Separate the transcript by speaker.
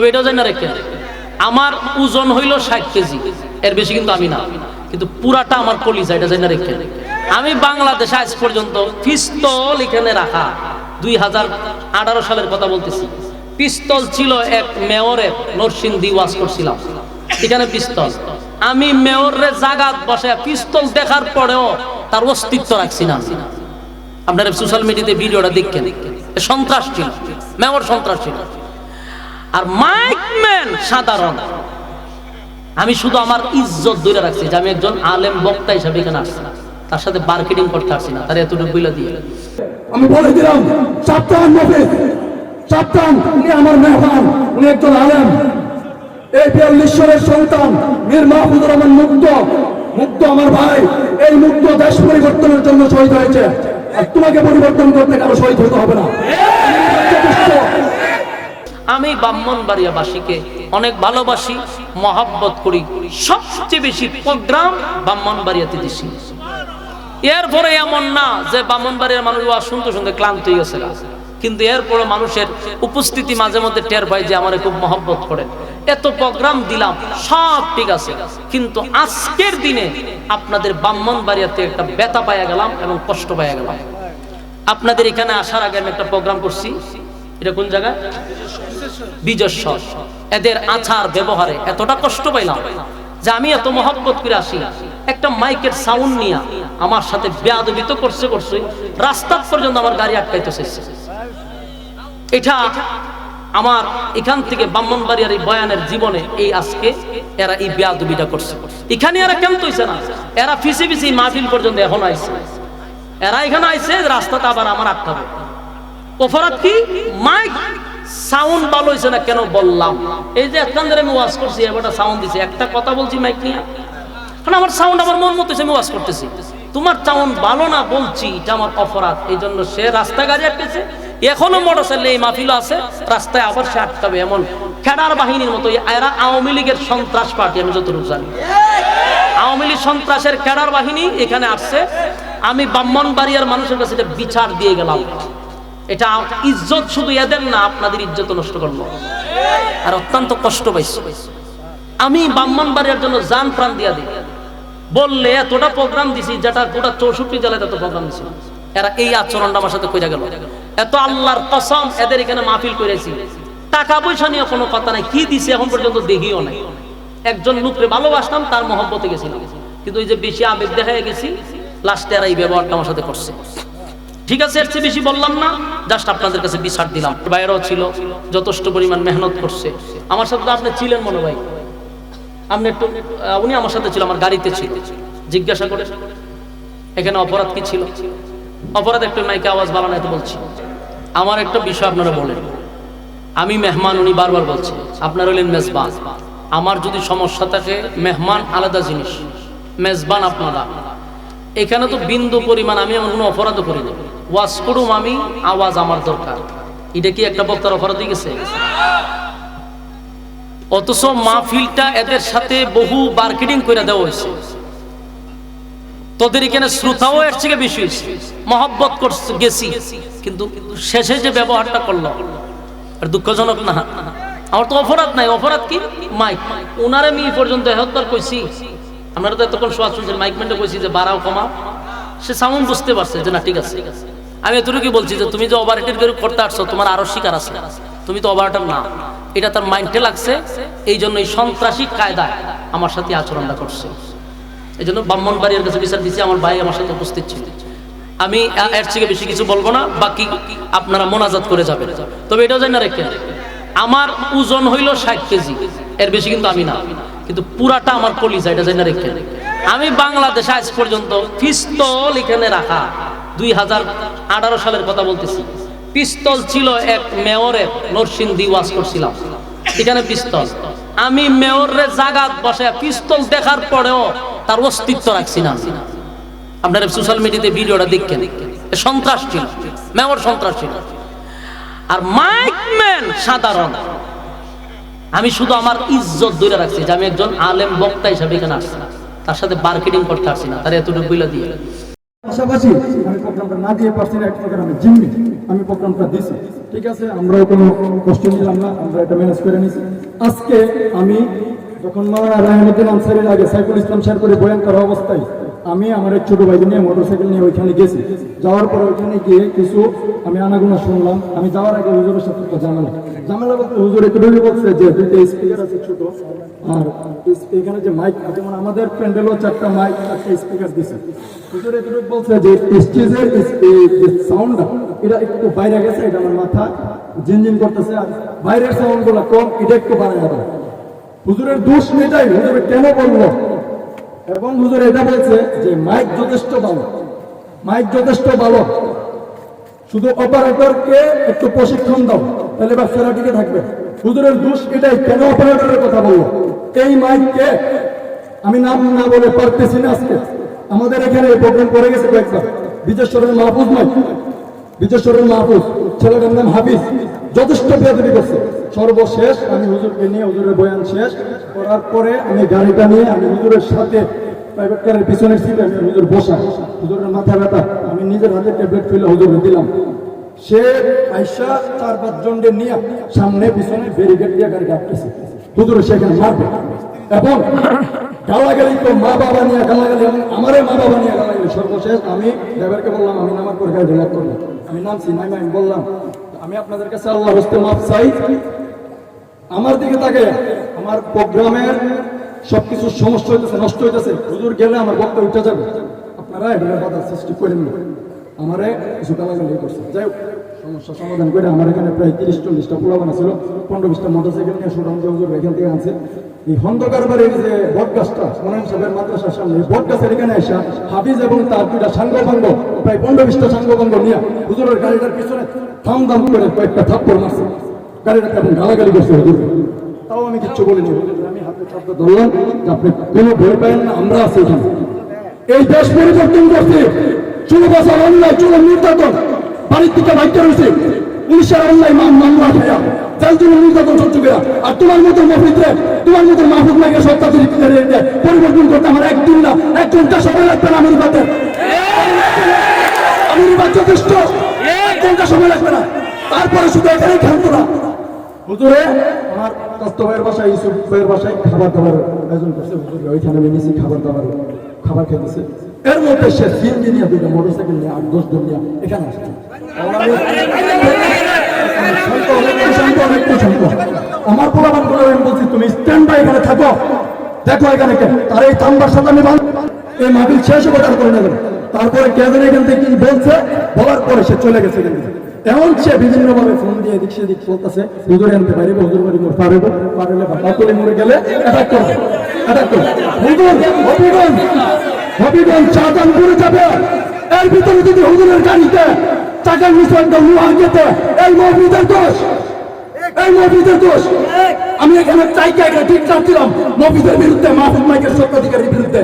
Speaker 1: তবে জানি না রেখে। আমার ওজন হইল ষাট কেজি। এর বেশি কিন্তু আমি না। কিন্তু পুরাটা আমার কলিজা, এটা জানি না রেখে। আমি বাংলাদেশে আজ পর্যন্ত পিস্তল এখানে রাখা। দুই হাজার আঠারো সালের কথা বলতেছি। পিস্তল ছিল এক মেয়রের, নরসিংদী ওয়াজ করছিলাম। এখানে পিস্তল। আমি মেয়রের জাগাত বসে পিস্তল দেখার পরেও তার অস্তিত্ব রাখছি না আপনারা সোশ্যাল মিডিয়াতে ভিডিওটা দেখছেন সন্ত্রাস ছিল। মেয়র সন্ত্রাস ছিল। আর মাইক ম্যান সাধারণ। আমি শুধু আমার ইজ্জত ধরে রাখছি যে আমি একজন আলেম বক্তা হিসাবে এখানে আসছি। তার সাথে মার্কেটিং করতে আসছি না, তার এতটুকু বইলা দিয়ে।
Speaker 2: আমি বলে দিলাম, সাবধান মফিজ উনি আমার মেহমান, উনি একজন আলেম। সন্তান, মীর রহমান মুক্ত মুক্ত আমার ভাই। এই মুক্ত দেশ পরিবর্তনের জন্য শহীদ হয়েছে। আর তোমাকে পরিবর্তন করতে কারও শহীদ হতে হবে না।
Speaker 1: আমি ব্রাহ্মণবাড়িয়াবাসীকে অনেক ভালোবাসি, মহাব্বত করি, সবচেয়ে বেশি প্রোগ্রাম ব্রাহ্মণবাড়িয়াতে দিছি। এরপরে এমন না যে ব্রাহ্মণবাড়িয়ার মানুষ ওয়া শুনতে শুনতে ক্লান্ত হয়ে গেছে কিন্তু এরপরে মানুষের উপস্থিতি মাঝে মধ্যে টের পায় যে আমার খুব মহব্বত করে। এত প্রোগ্রাম দিলাম, সব ঠিক আছে। কিন্তু আজকের দিনে আপনাদের ব্রাহ্মণবাড়িয়াতে একটা ব্যথা পাইয়া গেলাম এবং কষ্ট পাইয়া গেলাম। আপনাদের এখানে আসার আগে আমি একটা প্রোগ্রাম করছি। এটা কোন জায়গায়? বিজস্বর। এদের আচার ব্যবহারে এতটা কষ্ট পাইলাম যে আমি এত মহব্বত করে আসি। একটা মাইকের সাউন্ড নিয়ে আমার সাথে বেয়াদবিত করছে করছে রাস্তা পর্যন্ত আমার গাড়ি আটকাইতেছে। এটা আমার এখান থেকে ব্রাহ্মণবাড়িয়ার এই বয়ানের জীবনে এই আজকে এরা এই বেয়াদবিটা করছে। এখানে এরা কেন তৈছে না? এরা ফিসে ফিসে মাহফিল পর্যন্ত এখন আইছে। এরা এখানে আইছে রাস্তাটা আবার আমার আটকাবে। অপরাধ কি? মাইক? সাউন্ড ভালো হয়েছে না কেন বললাম? এই যে একখান ধরে আমি ওয়াজ করছি এবারটা সাউন্ড দিছে। একটা কথা বলছি মাইক নিয়ে। কারণ আমার সাউন্ড আমার মন মতো আমি ওয়াজ করতেছি। তোমার সাউন্ড ভালো না বলছি, এটা আমার অপরাধ। এই জন্য সে রাস্তা গাড়ি আটকেছে। এখনও মোটরসাইকেল এই মাহফিল আছে। রাস্তায় আবার সে আটকাবে, এমন খেডার বাহিনীর মতো। এরা আওয়ামী লীগের সন্ত্রাস পার্টি, আমি যতটুকু জানি। আওয়ামী লীগ সন্ত্রাসের ক্যাডার বাহিনী এখানে আসছে। আমি ব্রাহ্মণবাড়িয়ার মানুষের কাছে বিচার দিয়ে গেলাম। এটা ইজ্জত শুধু এদের না, আপনাদের ইজ্জত নষ্ট করল। আর অত্যন্ত কষ্ট পাইছি। আমি ব্রাহ্মণবাড়িয়ার জন্য জান প্রাণ দিয়া দিই। বললে, এতটা প্রোগ্রাম দিছি, যেটা গোটা চৌষট্টি জেলায় এত প্রোগ্রাম দিছি। এরা এই আচরণটা আমার সাথে কইরা গেল। এত আল্লাহর কসম, এদের এখানে মাহফিল করেছি টাকা পয়সা নিয়ে কোনো কথা নাই, কি দিছে এখন পর্যন্ত দেখিও নাই। একজন লোকরে ভালোবাসতাম, তার মহব্বতে গেছিলাম। কিন্তু ওই যে বেশি আবেগ দেখা গেছি লাস্টে এরা এই ব্যবহারটা আমার সাথে করছে। ঠিক আছে, এর চেয়ে বেশি বললাম না জাস্ট আপনাদের কাছে বিচার দিলাম। বাইরেও ছিল, যথেষ্ট পরিমাণ মেহনত করছে। আমার সাথে আপনি ছিলেন মনে ভাই আপনি একটু উনি আমার সাথে ছিল, আমার গাড়িতে ছিল। জিজ্ঞাসা করে, এখানে অপরাধ কি ছিল? অপরাধ একটু মাইকে আওয়াজ বাড়ানো এত বলছি। আমার একটা বিষয় আপনারা বলেন। আমি মেহমান, উনি বারবার বলছে, আপনার হলেন মেজবান। আমার যদি সমস্যা থাকে, মেহমান আলাদা জিনিস। মেজবান আপনারা। এখানে তো বিন্দু পরিমাণ, আমি এমন কোনো অপরাধও করি না ওয়াজ করুম আমি, আওয়াজ আমার দরকার। এটা কি একটা বক্তার অপরাধ হয়ে গেছে? অথচ মাহফিলটা এদের সাথে বহু মার্কেটিং করে দেওয়া হয়েছে। তোদের এখানে শ্রোতাও এর থেকে বেশি হয়েছে। মহব্বত করছে, গেছি। কিন্তু শেষে যে ব্যবহারটা করল আর দুঃখজনক না। আমার তো অপরাধ নাই। অপরাধ কি? মাইক। ওনারে আমি পর্যন্ত এহত্তর কইছি। আপনারা তো এতক্ষণ শোয়া শুনছেন মাইক ম্যানটা কইছি যে বাড়াও কমা সে সাউন্ড বুঝতে পারছে যে না, ঠিক আছে। আমি এতটুকু বলছি যে তুমি যে করে করতে আসছো, তোমার আরও শিকার আছে। তুমি তো ওভারহেটার না। এটা তার মাইন্ডে লাগছে। এই জন্য এই সন্ত্রাসী কায়দায় আমার সাথে আচরণটা করছে। এই জন্য ব্রাহ্মণবাড়িয়ার কাছে বিচার দিচ্ছি আমার ভাই আমার সাথে উপস্থিত ছিল। আমি এর থেকে বেশি কিছু বলব না, বাকি আপনারা মোনাজাত করে যাবেন। তবে এটাও জানি না রেখে আমার ওজন হইল ষাট কেজি, এর বেশি কিন্তু আমি না। কিন্তু পুরাটা আমার কলিজা, এটা জানি না রেখে আমি বাংলাদেশে আজ পর্যন্ত ফিস্তল এখানে রাখা। দুই হাজার আঠারো সালের কথা বলতেছি। পিস্তল ছিল এক মেয়রের নরসিংদী ওয়াজ করছিলাম। এখানে পিস্তল। আমি মেয়রের জাগাত বসে পিস্তল দেখার পরেও তার অস্তিত্ব রাখছি না। আপনারা সোশ্যাল মিডিয়াতে ভিডিওটা দেখছেন সন্ত্রাস ছিল। মেয়র সন্ত্রাস ছিল। আর মাইক ম্যান সাধারণ। আমি শুধু আমার ইজ্জত ধরে রাখছি যে আমি একজন আলেম বক্তা হিসাবে এখানে আসছি তার সাথে মার্কেটিং করতে আসছি না। তার এতটুকু দিয়ে।
Speaker 2: পাশাপাশি আমি প্রোগ্রামটা না দিয়ে পারছি না, এক প্রকার আমি জিম্মি। আমি প্রোগ্রামটা দিছি। ঠিক আছে, আমরাও কোনো কষ্ট নিলাম না, আমরা এটা ম্যানেজ করে নিছি। আজকে আমি যখন মারা রায়নুদ্দিন আনসারির আগে সাইফুল ইসলাম স্যার করে বয়ান করা অবস্থায় আমি আমার এক ছোট ভাইকে নিয়ে মোটরসাইকেল নিয়ে ওইখানে গেছি। যাওয়ার পরে ওইখানে গিয়ে কিছু আমি আনাগুনা শুনলাম। আমি যাওয়ার আগে হুজুরের সাথে একটা ঝামেলা। ঝামেলা বলতে হুজুর একটু বলছে যে দুইটা স্পিকার আছে ছোট, আর এখানে যে মাইক যেমন আমাদের প্যান্ডেলও চারটা মাইক চারটা স্পিকার দিছে। হুজুর একটু বলছে যে স্টেজের যে সাউন্ডটা এটা একটু বাইরে গেছে, এটা আমার মাথা জিনজিন করতেছে, আর বাইরের সাউন্ডগুলো কম, এটা একটু দেয় হুজুরের দোষ এটাই হুজুরে কেন বলল এবং হুজুর এটা বলছে যে মাইক যথেষ্ট ভালো। মাইক যথেষ্ট ভালো। শুধু অপারেটরকে একটু প্রশিক্ষণ দাও, তাহলে ব্যবসাটা টিকে থাকবে। হুজুরের দোষ এটাই, কেন অপারেটরের কথা বলল? এই মাইককে আমি নাম না বলে পারতেছি না আজকে। আমাদের এখানে প্রোগ্রাম করে গেছে কয়েকবার। বিজেশ্বরের মাহফুজ মাইক বিজেশ্বরের মাহফুজ। ছেলেটার নাম হাফিজ। যথেষ্ট বেদবি করছে। সর্বশেষ আমি হুজুরকে নিয়ে, হুজুরের বয়ান শেষ করার পরে আমি গাড়িটা নিয়ে, আমি হুজুরের সাথে প্রাইভেট কারের পিছনের সিটে আমি হুজুর বসা হুজুরের মাথা ব্যথা, আমি নিজের হাতে ট্যাবলেট ফেলে হুজুরে দিলাম। সে আইসা চার পাঁচ জনকে নিয়ে সামনে পিছনে ব্যারিকেড দিয়ে গাড়ি আটকেছে হুজুরে সেখানে মারবে। এবং গালাগালি তো মা বাবা নিয়ে গালাগালি আমারে মা বাবা নিয়ে গালাগালি সর্বশেষ আমি ড্রাইভারকে বললাম, আমি নামার পর গাড়ি লক করব। আমি নামছি নামে আমি বললাম আমি আপনাদের কাছে আল্লাহ হস্তে মাপ চাই। আমার দিকে তাকে, আমার প্রোগ্রামের সবকিছু সমস্যা হইতেছে, নষ্ট হইতেছে। হুজুর গেলে আমার বক্তা উঠে যাবে। আপনারা এটা বাধা সৃষ্টি করেন আমারে কিছু গালাগালি করছে যাই হোক। সমস্যা সমাধান করে আমার এখানে প্রায় তিরিশ চল্লিশটা ছিল, পনেরো বিশটা মোটরসাইকেল নিয়ে সুরাম এখান থেকে আনছে। এই যে বট গাছটা সাহেবের মাদ্রাসার সামনে, এই বট গাছের এখানে আসা হাফিজ এবং তার দুটা প্রায় পনেরো বিশটা নিয়ে হুজুরের গাড়িটার পিছনে থাম দাম করে কয়েকটা থাপ্পড় মারছে। গালাগালি করছে হুজুর? তাও আমি কিচ্ছু বলিনি। আমি হাতে শব্দ ধরলাম যে আপনি কোনো ভয় না, আমরা আছি এখানে। এই দেশ পরিবর্তন করছে ষোলো বছর অন্যায় চুলো নির্যাতন বাড়ির থেকে রয়েছে। মাম মামলা নির্যাতন আর তোমার মতো মফিদরে তোমার মতো মাহফুজ মাইকে সত্যাচারী পরিবর্তন করতে আমার একদিন না, এক ঘণ্টা সময় লাগবে না আমার বাদ যথেষ্ট। এক ঘণ্টা সময় লাগবে না। তারপরে শুধু এখানেই খেলতো না। হুজুরে, আমার বাসায়, ইউসুফ ভাইয়ের বাসায় খাবার দাবার। আয়োজন করছে হুজুরে, ওইখানে আমি নিয়েছি খাবার দাবার। খাবার খেতেছে। এর মধ্যে সে সিএনজি নিয়ে দুটো মোটরসাইকেল নিয়ে আট, দশ জন নিয়ে এখানে আসছে। আমার পোলাবানগুলো আমি বলছি, তুমি স্ট্যান্ড বাই এখানে থাকো। দেখো এখানে কে। তার এই তাম্বার সাথে আমি এই মাহফিল শেষ হবে তার করে নেবেন তারপরে কে যেন এখান থেকে কি বলছে, বলার পরে সে চলে গেছে থেকে এমন সে বিভিন্ন ভাবে ফোন দিয়ে এদিক সেদিক চলতেছে হুজুর আনতে পারিব হুজুর বাড়ি মোর পারিব পারলে বা কাকুলি মরে গেলে অ্যাটাক করবে। অ্যাটাক করবে। হুজুর হবিগঞ্জ হবিগঞ্জ চাঁদানপুরে যাবে। এর ভিতরে যদি হুজুরের গাড়িতে টাকার মিশ্রণ লোহা গেতে এই মহবিদের দোষ। এই মহবিদের দোষ। আমি এখানে চাইকে এখানে ঠিক চাচ্ছিলাম মহবিদের বিরুদ্ধে মাহফুদ মাইকের সত্যাধিকারীর বিরুদ্ধে।